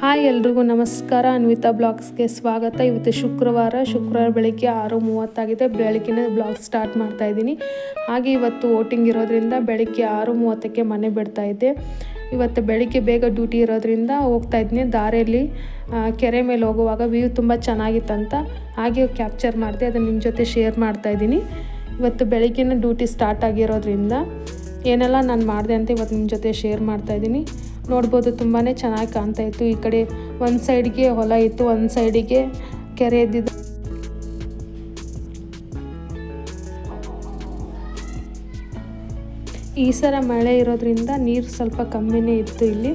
Hi ಎಲ್ರಿಗೂ ನಮಸ್ಕಾರ. ಅನ್ವಿತಾ ಬ್ಲಾಗ್ಸ್ಗೆ ಸ್ವಾಗತ. ಇವತ್ತು ಶುಕ್ರವಾರ ಶುಕ್ರವಾರ ಬೆಳಗ್ಗೆ ಆರು ಮೂವತ್ತಾಗಿದೆ. ಬೆಳಗ್ಗಿನ ಬ್ಲಾಗ್ ಸ್ಟಾರ್ಟ್ ಮಾಡ್ತಾ ಇದ್ದೀನಿ. ಹಾಗೆ ಇವತ್ತು ವೋಟಿಂಗ್ ಇರೋದ್ರಿಂದ ಬೆಳಗ್ಗೆ ಆರು ಮೂವತ್ತಕ್ಕೆ ಮನೆ ಬಿಡ್ತಾ ಇದ್ದೆ. ಇವತ್ತು ಬೆಳಿಗ್ಗೆ ಬೇಗ ಡ್ಯೂಟಿ ಇರೋದ್ರಿಂದ ಹೋಗ್ತಾ ಇದ್ದೀನಿ ದಾರಿಯಲ್ಲಿ ಕೆರೆ ಮೇಲೆ ಹೋಗುವಾಗ ವ್ಯೂ ತುಂಬ ಚೆನ್ನಾಗಿತ್ತಂತ ಹಾಗೆ ಕ್ಯಾಪ್ಚರ್ ಮಾಡಿದೆ, ಅದನ್ನು ನಿಮ್ಮ ಜೊತೆ ಶೇರ್ ಮಾಡ್ತಾ ಇದ್ದೀನಿ. ಇವತ್ತು ಬೆಳಿಗ್ಗೆನ ಡ್ಯೂಟಿ ಸ್ಟಾರ್ಟ್ ಆಗಿರೋದ್ರಿಂದ ಏನೆಲ್ಲ ನಾನು ಮಾಡಿದೆ ಅಂತ ಇವತ್ತು ನಿಮ್ಮ ಜೊತೆ ಶೇರ್ ಮಾಡ್ತಾ ಇದ್ದೀನಿ. ನೋಡ್ಬೋದು ತುಂಬಾ ಚೆನ್ನಾಗಿ ಕಾಣ್ತಾ ಇತ್ತು. ಈ ಕಡೆ ಒಂದು ಸೈಡ್ಗೆ ಹೊಲ ಇತ್ತು, ಒಂದು ಸೈಡಿಗೆ ಕೆರೆ ಇದ್ದಿದ್ದು. ಈ ಸಲ ಮಳೆ ಇರೋದ್ರಿಂದ ನೀರು ಸ್ವಲ್ಪ ಕಮ್ಮಿನೇ ಇತ್ತು ಇಲ್ಲಿ.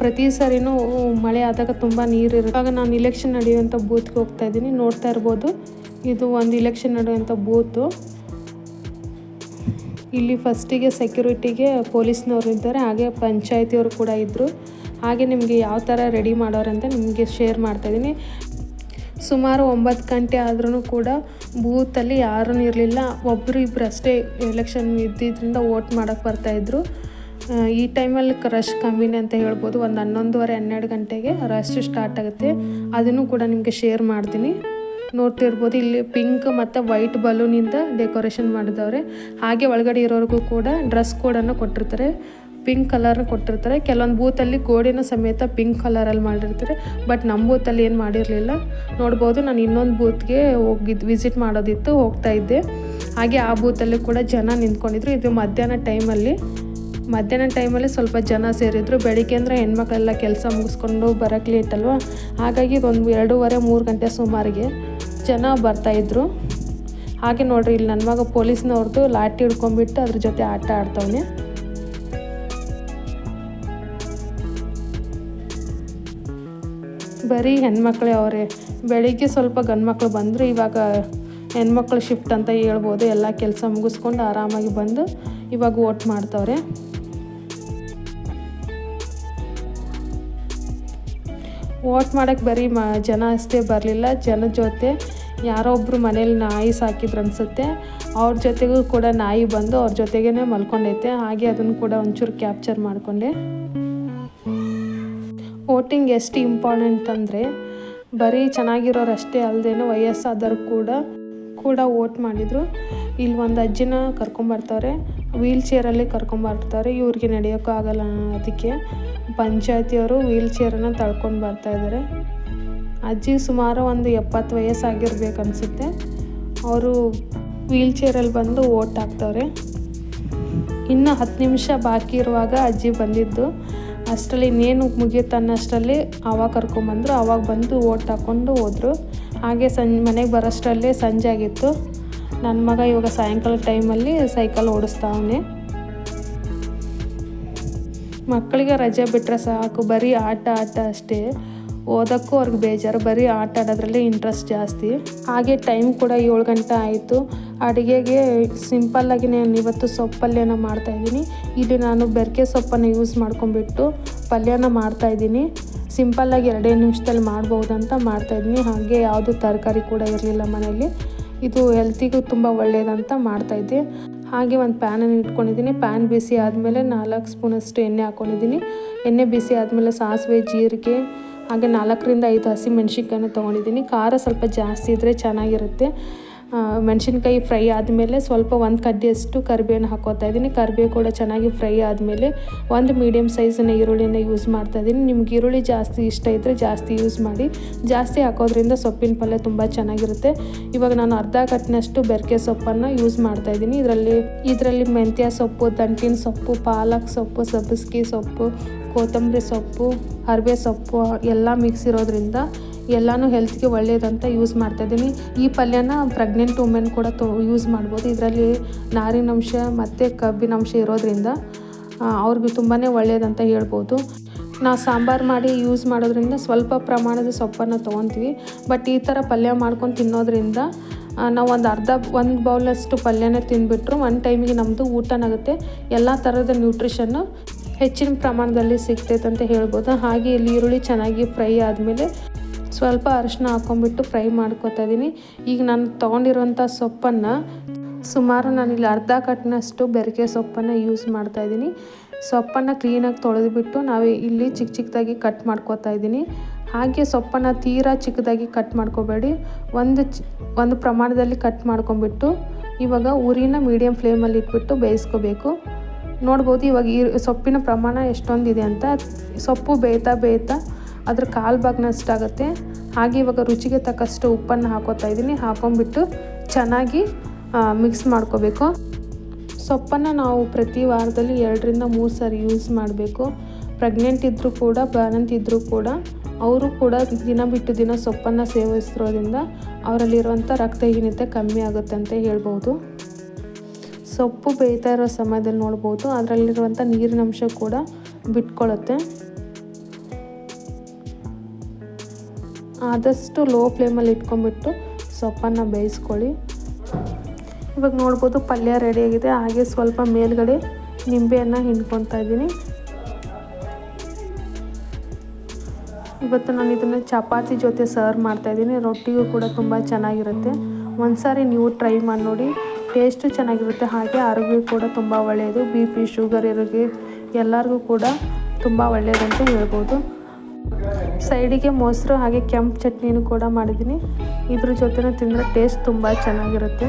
ಪ್ರತಿ ಸರಿನೂ ಮಳೆ ಆದಾಗ ತುಂಬ ನೀರು ಇರುತ್ತೆ. ಇವಾಗ ನಾನು ಇಲೆಕ್ಷನ್ ನಡೆಯುವಂಥ ಬೂತ್ಗೆ ಹೋಗ್ತಾ ಇದ್ದೀನಿ. ನೋಡ್ತಾ ಇರ್ಬೋದು. ಇದು ಒಂದು ಇಲೆಕ್ಷನ್ ನಡೆಯುವಂಥ ಬೂತು ಇಲ್ಲಿ ಫಸ್ಟಿಗೆ ಸೆಕ್ಯೂರಿಟಿಗೆ ಪೊಲೀಸ್ನವರು ಇದ್ದಾರೆ, ಹಾಗೆ ಪಂಚಾಯತಿಯವರು ಕೂಡ ಇದ್ದರು ಹಾಗೆ ನಿಮಗೆ ಯಾವ ಥರ ರೆಡಿ ಮಾಡೋರಂತ ನಿಮಗೆ ಶೇರ್ ಮಾಡ್ತಾಯಿದ್ದೀನಿ ಸುಮಾರು ಒಂಬತ್ತು ಗಂಟೆ ಆದ್ರೂ ಕೂಡ ಬೂತಲ್ಲಿ ಯಾರೂ ಇರಲಿಲ್ಲ. ಒಬ್ಬರು ಇಬ್ಬರು ಅಷ್ಟೇ ಎಲೆಕ್ಷನ್ ಇದ್ದಿದ್ದರಿಂದ ವೋಟ್ ಮಾಡೋಕ್ಕೆ ಬರ್ತಾಯಿದ್ರು ಈ ಟೈಮಲ್ಲಿ ರಶ್ ಕಮ್ಮಿನೇ ಅಂತ ಹೇಳ್ಬೋದು. ಒಂದು ಹನ್ನೊಂದುವರೆ ಹನ್ನೆರಡು ಗಂಟೆಗೆ ರಶ್ ಸ್ಟಾರ್ಟ್ ಆಗುತ್ತೆ. ಅದನ್ನು ಕೂಡ ನಿಮಗೆ ಶೇರ್ ಮಾಡ್ತೀನಿ. ನೋಡ್ತಿರ್ಬೋದು. ಇಲ್ಲಿ ಪಿಂಕ್ ಮತ್ತು ವೈಟ್ ಬಲೂನಿಂದ ಡೆಕೋರೇಷನ್ ಮಾಡಿದವ್ರೆ. ಹಾಗೆ ಒಳಗಡೆ ಇರೋರಿಗೂ ಕೂಡ ಡ್ರೆಸ್ ಕೋಡನ್ನು ಕೊಟ್ಟಿರ್ತಾರೆ. ಪಿಂಕ್ ಕಲರ್ನ ಕೊಟ್ಟಿರ್ತಾರೆ. ಕೆಲವೊಂದು ಬೂತಲ್ಲಿ ಗೋಡೆನೂ ಸಮೇತ ಪಿಂಕ್ ಕಲರಲ್ಲಿ ಮಾಡಿರ್ತಾರೆ. ಬಟ್ ನಮ್ಮ ಬೂತಲ್ಲಿ ಏನು ಮಾಡಿರಲಿಲ್ಲ. ನೋಡ್ಬೋದು, ನಾನು ಇನ್ನೊಂದು ಬೂತ್ಗೆ ಹೋಗಿದ್ದು ವಿಸಿಟ್ ಮಾಡೋದಿತ್ತು, ಹೋಗ್ತಾ ಇದ್ದೆ. ಹಾಗೆ ಆ ಬೂತಲ್ಲಿ ಕೂಡ ಜನ ನಿಂತ್ಕೊಂಡಿದ್ರು. ಇದು ಮಧ್ಯಾಹ್ನ ಟೈಮಲ್ಲಿ ಮಧ್ಯಾಹ್ನ ಟೈಮಲ್ಲಿ ಸ್ವಲ್ಪ ಜನ ಸೇರಿದ್ರು. ಬೆಳಿಗ್ಗೆ ಅಂದರೆ ಹೆಣ್ಮಕ್ಳೆಲ್ಲ ಕೆಲಸ ಮುಗಿಸ್ಕೊಂಡು ಬರೋಕ್ಕೆ ಲೇಟ್ ಅಲ್ವಾ? ಹಾಗಾಗಿ ಒಂದು ಎರಡೂವರೆ ಮೂರು ಗಂಟೆ ಸುಮಾರಿಗೆ. ಜನ ಬರ್ತಾಯಿದ್ರು ಹಾಗೆ ನೋಡ್ರಿ, ಇಲ್ಲಿ ನನ್ನ ಮಗ ಪೊಲೀಸ್ನವ್ರದ್ದು ಲಾಠಿ ಹಿಡ್ಕೊಂಡ್ಬಿಟ್ಟು ಅದ್ರ ಜೊತೆ ಆಟ ಆಡ್ತವನೆ. ಬರೀ ಹೆಣ್ಮಕ್ಳೇ ಅವರೇ. ಬೆಳಿಗ್ಗೆ ಸ್ವಲ್ಪ ಗಂಡ್ಮಕ್ಳು ಬಂದರು, ಇವಾಗ ಹೆಣ್ಮಕ್ಳು ಶಿಫ್ಟ್ ಅಂತ ಹೇಳ್ಬೋದು. ಎಲ್ಲ ಕೆಲಸ ಮುಗಿಸ್ಕೊಂಡು ಆರಾಮಾಗಿ ಬಂದು ಇವಾಗ ಓಟ್ ಮಾಡ್ತವ್ರೆ. ಓಟ್ ಮಾಡೋಕ್ಕೆ ಬರೀ ಮ ಜನ ಅಷ್ಟೇ ಬರಲಿಲ್ಲ, ಜನ ಜೊತೆ ಯಾರೋ ಒಬ್ಬರು ಮನೇಲಿ ನಾಯಿ ಸಾಕಿದ್ರು ಅನಿಸುತ್ತೆ. ಅವ್ರ ಜೊತೆಗೂ ಕೂಡ ನಾಯಿ ಬಂದು ಅವ್ರ ಜೊತೆಗೇ ಮಲ್ಕೊಂಡೈತೆ. ಹಾಗೆ ಅದನ್ನು ಕೂಡ ಒಂಚೂರು ಕ್ಯಾಪ್ಚರ್ ಮಾಡಿಕೊಂಡೆ. ವೋಟಿಂಗ್ ಎಷ್ಟು ಇಂಪಾರ್ಟೆಂಟ್ ಅಂದರೆ, ಬರೀ ಚೆನ್ನಾಗಿರೋರು ಅಷ್ಟೇ ಅಲ್ಲದೇನು ವಯಸ್ಸಾದವ್ರು ಕೂಡ ಕೂಡ ವೋಟ್ ಮಾಡಿದರು. ಇಲ್ಲಿ ಒಂದು ಅಜ್ಜಿನ ಕರ್ಕೊಂಬರ್ತಾರೆ ವೀಲ್ ಚೇರಲ್ಲಿ ಕರ್ಕೊಂಬರ್ತಾರೆ ಇವ್ರಿಗೆ ನಡೆಯೋಕ್ಕೂ ಆಗಲ್ಲ ಅದಕ್ಕೆ ಪಂಚಾಯತಿಯವರು ವೀಲ್ ಚೇರನ್ನು ತಳ್ಕೊಂಡು ಬರ್ತಾ ಇದ್ದಾರೆ ಅಜ್ಜಿ ಸುಮಾರು ಒಂದು ಎಪ್ಪತ್ತು ವಯಸ್ಸಾಗಿರ್ಬೇಕು ಅನಿಸುತ್ತೆ. ಅವರು ವೀಲ್ ಚೇರಲ್ಲಿ ಬಂದು ಓಟ್ ಹಾಕ್ತವ್ರೆ. ಇನ್ನು ಹತ್ತು ನಿಮಿಷ ಬಾಕಿ ಇರುವಾಗ ಅಜ್ಜಿ ಬಂದಿದ್ದು. ಅಷ್ಟರಲ್ಲಿ ಇನ್ನೇನು ಮುಗಿಯುತ್ತೆ ಅನ್ನೋಷ್ಟರಲ್ಲಿ ಅವಾಗ ಕರ್ಕೊಂಬಂದರು. ಅವಾಗ ಬಂದು ಓಟ್ ಹಾಕ್ಕೊಂಡು ಹೋದರು. ಹಾಗೆ ಸಂಜೆ, ಮನೆಗೆ ಬರೋಷ್ಟರಲ್ಲೇ ಸಂಜೆ ಆಗಿತ್ತು. ನನ್ನ ಮಗ ಇವಾಗ ಸಾಯಂಕಾಲ ಟೈಮಲ್ಲಿ ಸೈಕಲ್ ಓಡಿಸ್ತಾವನೆ. ಮಕ್ಕಳಿಗೆ ರಜೆ ಬಿಟ್ಟರೆ ಸಾಕು. ಬರೀ ಆಟ ಆಟ ಅಷ್ಟೇ. ಓದೋಕ್ಕೂ ಅವ್ರಿಗೆ ಬೇಜಾರು. ಬರೀ ಆಟ ಆಡೋದ್ರಲ್ಲೇ ಇಂಟ್ರೆಸ್ಟ್ ಜಾಸ್ತಿ. ಹಾಗೆ ಟೈಮ್ ಕೂಡ ಏಳು ಗಂಟೆ ಆಯಿತು. ಅಡುಗೆಗೆ ಸಿಂಪಲ್ಲಾಗಿ ನಾನು ಇವತ್ತು ಸೊಪ್ಪು ಪಲ್ಯನ ಮಾಡ್ತಾಯಿದ್ದೀನಿ ಇಲ್ಲಿ ನಾನು ಬೆರಕೆ ಸೊಪ್ಪನ್ನು ಯೂಸ್ ಮಾಡ್ಕೊಂಡ್ಬಿಟ್ಟು ಪಲ್ಯನ ಮಾಡ್ತಾಯಿದ್ದೀನಿ ಸಿಂಪಲ್ಲಾಗಿ ಎರಡೇ ನಿಮಿಷದಲ್ಲಿ ಮಾಡ್ಬೋದಂತ ಮಾಡ್ತಾಯಿದ್ದೀನಿ ಹಾಗೆ ಯಾವುದು ತರಕಾರಿ ಕೂಡ ಇರಲಿಲ್ಲ ಮನೆಯಲ್ಲಿ. ಇದು ಹೆಲ್ತಿಗೂ ತುಂಬ ಒಳ್ಳೆಯದಂತ ಮಾಡ್ತಾಯಿದ್ದೆ ಹಾಗೆ ಒಂದು ಪ್ಯಾನನ್ನು ಇಟ್ಕೊಂಡಿದ್ದೀನಿ. ಪ್ಯಾನ್ ಬಿಸಿ ಆದಮೇಲೆ ನಾಲ್ಕು ಸ್ಪೂನಷ್ಟು ಎಣ್ಣೆ ಹಾಕ್ಕೊಂಡಿದ್ದೀನಿ ಎಣ್ಣೆ ಬಿಸಿ ಆದಮೇಲೆ ಸಾಸಿವೆ, ಜೀರಿಗೆ ಹಾಗೆ ನಾಲ್ಕರಿಂದ ಐದು ಹಸಿ ಮೆಣಸಿನ್ಕಾಯಿನ ತೊಗೊಂಡಿದ್ದೀನಿ. ಖಾರ ಸ್ವಲ್ಪ ಜಾಸ್ತಿ ಇದ್ದರೆ ಚೆನ್ನಾಗಿರುತ್ತೆ. ಮೆಣಸಿನ್ಕಾಯಿ ಫ್ರೈ ಆದಮೇಲೆ ಸ್ವಲ್ಪ ಒಂದು ಕಡ್ಡಿಯಷ್ಟು ಕರಿಬೇವನ್ನು ಹಾಕೋತಾ ಇದ್ದೀನಿ ಕರಿಬೇವು ಕೂಡ ಚೆನ್ನಾಗಿ ಫ್ರೈ ಆದಮೇಲೆ ಒಂದು ಮೀಡಿಯಮ್ ಸೈಜಿನ ಈರುಳ್ಳಿನ ಯೂಸ್ ಮಾಡ್ತಾ ಇದ್ದೀನಿ ನಿಮ್ಗೆ ಈರುಳ್ಳಿ ಜಾಸ್ತಿ ಇಷ್ಟ ಇದ್ದರೆ ಜಾಸ್ತಿ ಯೂಸ್ ಮಾಡಿ. ಜಾಸ್ತಿ ಹಾಕೋದ್ರಿಂದ ಸೊಪ್ಪಿನ ಪಲ್ಯ ತುಂಬ ಚೆನ್ನಾಗಿರುತ್ತೆ. ಇವಾಗ ನಾನು ಅರ್ಧ ಕಟ್ಟಿನಷ್ಟು ಬೆರಕೆ ಸೊಪ್ಪನ್ನು ಯೂಸ್ ಮಾಡ್ತಾ ಇದ್ದೀನಿ ಇದರಲ್ಲಿ ಇದರಲ್ಲಿ ಮೆಂತ್ಯ ಸೊಪ್ಪು, ದಂಟಿನ ಸೊಪ್ಪು, ಪಾಲಕ್ ಸೊಪ್ಪು, ಸಬ್ಬಸ್ಗಿ ಸೊಪ್ಪು, ಕೊತ್ತಂಬರಿ ಸೊಪ್ಪು ಅರಿವೆ ಸೊಪ್ಪು, ಎಲ್ಲ ಮಿಕ್ಸ್ ಇರೋದ್ರಿಂದ ಎಲ್ಲನೂ ಹೆಲ್ತ್ಗೆ ಒಳ್ಳೆಯದಂತ ಯೂಸ್ ಮಾಡ್ತಾಯಿದ್ದೀನಿ ಈ ಪಲ್ಯನ ಪ್ರೆಗ್ನೆಂಟ್ ವುಮೆನ್ ಕೂಡ ತೊ ಯೂಸ್ ಮಾಡ್ಬೋದು. ಇದರಲ್ಲಿ ನಾರಿನಂಶ ಮತ್ತು ಕಬ್ಬಿನಾಂಶ ಇರೋದ್ರಿಂದ ಅವ್ರಿಗೆ ತುಂಬಾ ಒಳ್ಳೆಯದಂತ ಹೇಳ್ಬೋದು. ನಾ ಸಾಂಬಾರು ಮಾಡಿ ಯೂಸ್ ಮಾಡೋದ್ರಿಂದ ಸ್ವಲ್ಪ ಪ್ರಮಾಣದ ಸೊಪ್ಪನ್ನು ತೊಗೊತೀವಿ. ಬಟ್ ಈ ಥರ ಪಲ್ಯ ಮಾಡ್ಕೊಂಡು ತಿನ್ನೋದ್ರಿಂದ ನಾವು ಒಂದು ಅರ್ಧ, ಒಂದು ಬೌಲಷ್ಟು ಪಲ್ಯನೇ ತಿಂದುಬಿಟ್ರು ಒನ್ ಟೈಮಿಗೆ ನಮ್ಮದು ಊಟನಾಗುತ್ತೆ ಎಲ್ಲ ಥರದ ನ್ಯೂಟ್ರಿಷನ್ನು ಹೆಚ್ಚಿನ ಪ್ರಮಾಣದಲ್ಲಿ ಸಿಗ್ತೈತೆ ಅಂತ ಹೇಳ್ಬೋದು. ಹಾಗೆ ಇಲ್ಲಿ ಈರುಳ್ಳಿ ಚೆನ್ನಾಗಿ ಫ್ರೈ ಆದಮೇಲೆ ಸ್ವಲ್ಪ ಅರಿಶಿನ ಹಾಕ್ಕೊಂಬಿಟ್ಟು ಫ್ರೈ ಮಾಡ್ಕೊತಾ ಇದ್ದೀನಿ ಈಗ ನಾನು ತೊಗೊಂಡಿರುವಂಥ ಸೊಪ್ಪನ್ನು ಸುಮಾರು ನಾನಿಲ್ಲಿ ಅರ್ಧ ಕಟ್ನಷ್ಟು ಬೆರಕೆ ಸೊಪ್ಪನ್ನು ಯೂಸ್ ಮಾಡ್ತಾಯಿದ್ದೀನಿ ಸೊಪ್ಪನ್ನು ಕ್ಲೀನಾಗಿ ತೊಳೆದುಬಿಟ್ಟು ನಾವು ಇಲ್ಲಿ ಚಿಕ್ಕ ಚಿಕ್ಕದಾಗಿ ಕಟ್ ಮಾಡ್ಕೋತಾ ಇದ್ದೀನಿ ಹಾಗೆ ಸೊಪ್ಪನ್ನು ತೀರಾ ಚಿಕ್ಕದಾಗಿ ಕಟ್ ಮಾಡ್ಕೋಬೇಡಿ. ಒಂದು ಒಂದು ಪ್ರಮಾಣದಲ್ಲಿ ಕಟ್ ಮಾಡ್ಕೊಂಬಿಟ್ಟು ಇವಾಗ ಉರಿನ ಮೀಡಿಯಮ್ ಫ್ಲೇಮಲ್ಲಿ ಇಟ್ಬಿಟ್ಟು ಬೇಯಿಸ್ಕೋಬೇಕು. ನೋಡ್ಬೋದು ಇವಾಗ ಈ ಸೊಪ್ಪಿನ ಪ್ರಮಾಣ ಎಷ್ಟೊಂದಿದೆ ಅಂತ. ಸೊಪ್ಪು ಬೇಯ್ತಾ ಬೇಯ್ತಾ ಅದ್ರ ಕಾಲು ಭಾಗನಷ್ಟಾಗುತ್ತೆ ಹಾಗೆ ಇವಾಗ ರುಚಿಗೆ ತಕ್ಕಷ್ಟು ಉಪ್ಪನ್ನು ಹಾಕೋತಾ ಇದ್ದೀನಿ. ಹಾಕೊಂಡ್ಬಿಟ್ಟು ಚೆನ್ನಾಗಿ ಮಿಕ್ಸ್ ಮಾಡ್ಕೋಬೇಕು. ಸೊಪ್ಪನ್ನು ನಾವು ಪ್ರತಿ ವಾರದಲ್ಲಿ ಎರಡರಿಂದ ಮೂರು ಸಾರಿ ಯೂಸ್ ಮಾಡಬೇಕು. ಪ್ರೆಗ್ನೆಂಟ್ ಇದ್ದರೂ ಕೂಡ ಬಾಣಂತಿ ಇದ್ದರೂ ಕೂಡ, ಅವರು ಕೂಡ ದಿನ ಬಿಟ್ಟು ದಿನ ಸೊಪ್ಪನ್ನು ಸೇವಿಸಿರೋದ್ರಿಂದ ಅವರಲ್ಲಿರುವಂಥ ರಕ್ತಹೀನತೆ ಕಮ್ಮಿ ಆಗುತ್ತೆ ಅಂತ ಹೇಳ್ಬೋದು. ಸೊಪ್ಪು ಬೇಯ್ತಾ ಇರೋ ಸಮಯದಲ್ಲಿ ನೋಡ್ಬೋದು. ಅದರಲ್ಲಿರುವಂಥ ನೀರಿನಂಶ ಕೂಡ ಬಿಟ್ಕೊಳ್ಳುತ್ತೆ ಆದಷ್ಟು ಲೋ ಫ್ಲೇಮಲ್ಲಿ ಇಟ್ಕೊಂಡ್ಬಿಟ್ಟು ಸೊಪ್ಪನ್ನು ಬೇಯಿಸ್ಕೊಳ್ಳಿ. ಇವಾಗ ನೋಡ್ಬೋದು ಪಲ್ಯ ರೆಡಿಯಾಗಿದೆ ಹಾಗೆ ಸ್ವಲ್ಪ ಮೇಲ್ಗಡೆ ನಿಂಬೆಯನ್ನು ಹಿಂಡ್ಕೊತಾ ಇದ್ದೀನಿ. ಇವತ್ತು ನಾನು ಇದನ್ನು ಚಪಾತಿ ಜೊತೆ ಸರ್ವ್ ಮಾಡ್ತಾಯಿದ್ದೀನಿ ರೊಟ್ಟಿಗೂ ಕೂಡ ತುಂಬ ಚೆನ್ನಾಗಿರುತ್ತೆ. ಒಂದ್ಸಾರಿ ನೀವು ಟ್ರೈ ಮಾಡಿ ನೋಡಿ. ಟೇಸ್ಟು ಚೆನ್ನಾಗಿರುತ್ತೆ. ಹಾಗೆ ಆರೋಗ್ಯಕ್ಕೂ ಕೂಡ ತುಂಬ ಒಳ್ಳೆಯದು. ಬಿ ಪಿ ಶುಗರ್ ಇರೋರಿಗೆ ಎಲ್ಲರಿಗೂ ಕೂಡ ತುಂಬ ಒಳ್ಳೆಯದಂತ ಹೇಳ್ಬೋದು. ಸೈಡಿಗೆ ಮೊಸರು ಹಾಗೆ ಕೆಂಪು ಚಟ್ನಿನೂ ಕೂಡ ಮಾಡಿದ್ದೀನಿ. ಇದ್ರ ಜೊತೆನೂ ತಿಂದರೆ ಟೇಸ್ಟ್ ತುಂಬ ಚೆನ್ನಾಗಿರುತ್ತೆ.